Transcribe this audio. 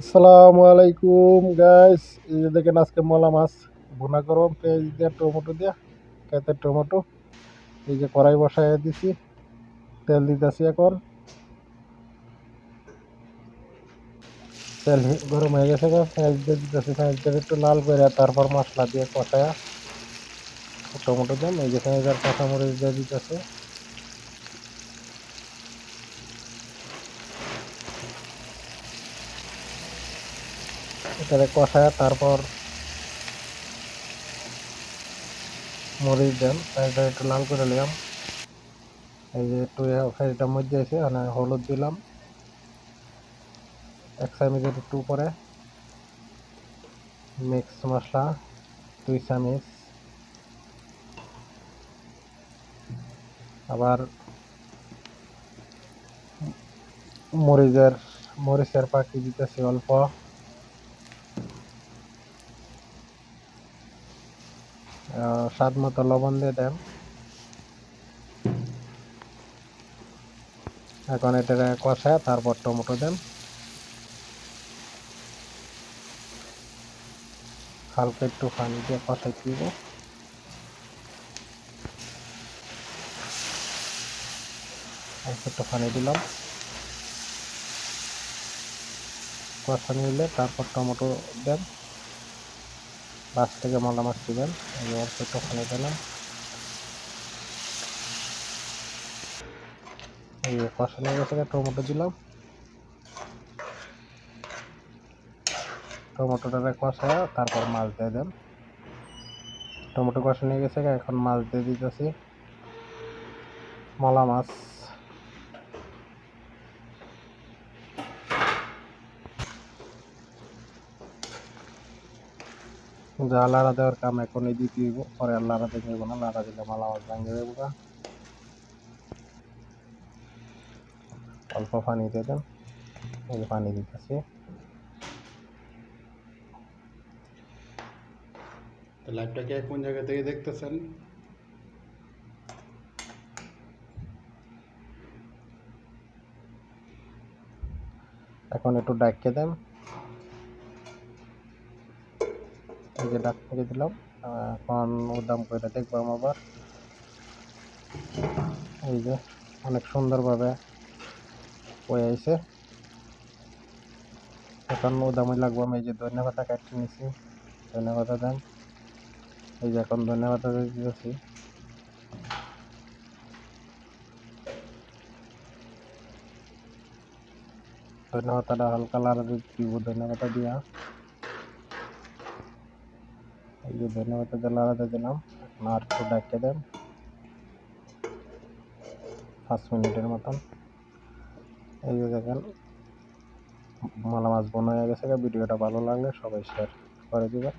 আসসালামু আলাইকুম গাইস এই যে দেখেন আজকে মলা মাছ ভুনা গরম। পেঁয়াজ দিয়ে টমেটো দিয়ে কেতে টমেটো, এই যে কড়াই বসায় দিছি, তেল দিতেছি এখন। তেল গরম হয়ে গেছে পেঁয়াজ দিয়ে দিতেছি পেঁয়াজটা একটু লাল করে, তারপর মশলা দিয়ে কষায়া টমেটো দেন। এই যে পেঁয়াজ আর কাঁচামরিচ দিয়ে দিতেছে। এটারে কষায় তারপর মরিচ দেন পেঁয়াজটা একটু লাল করে নিলাম। এই যে একটু ফ্রাইটার মধ্যে এসে মানে হলুদ দিলাম। এক চামচের একটু উপরে মিক্স মশলা, দুই চামচ। আবার মরিচের মরিচের পাখি দিতেছি অল্প। স্বাদ মতো লবণ দিয়ে দেন। এখন এটা কষায় তারপর টমেটো দেন। হালকা একটু পানি দিয়ে কষাই দিব। একটু পানি দিলাম। কষানি নিলে তারপর টমেটো দেন। লাস্ট থেকে মলা মাছ দিবেন যে অল্প একটু দিলাম এই কষানি গেছে টমেটো দিলাম। টমেটোটা কষা, তারপর মাছ দিয়ে দেন। টমেটো কষানি গেছে, এখন মাছ দিয়ে দিতেছি। মলা মাছ। যা লাড়া দেওয়ার কাম এখনই দিতে হইব পরে লাড়া দিতে না লাড়া দিলে মালা মাছ ভাঙে দেবো গা। অল্প পানি দিয়ে দেন এই পানি দিতেছি। তো লাইভটাকে কোন জায়গা থেকে দেখতেছেন? এখন একটু ডাকিয়ে দেন। এই যে ডাক করে দিলাম। এখন উদাম করে দেখবাম আবার। এই যে অনেক সুন্দরভাবে হয়ে আইছে। এখন উদামই লাগবো আমি এই যে ধন্যবাদ কাটতে নিছি। ধন্যবাদ দেন। এই যে এখন ধন্যবাদ দিতেছি। ধন্যবাদটা হালকা লাড়া দিব ধন্যবাদ দিয়া। এই যে ধন্যবাদ দিয়ে আলাদা দিলাম আর একটু ডাকিয়ে দেন। পাঁচ মিনিটের মতন। এই যে দেখেন, মালা মাছ বোনা হয়ে গেছে ভিডিওটা ভালো লাগলে সবাই শেয়ার করে দিবেন।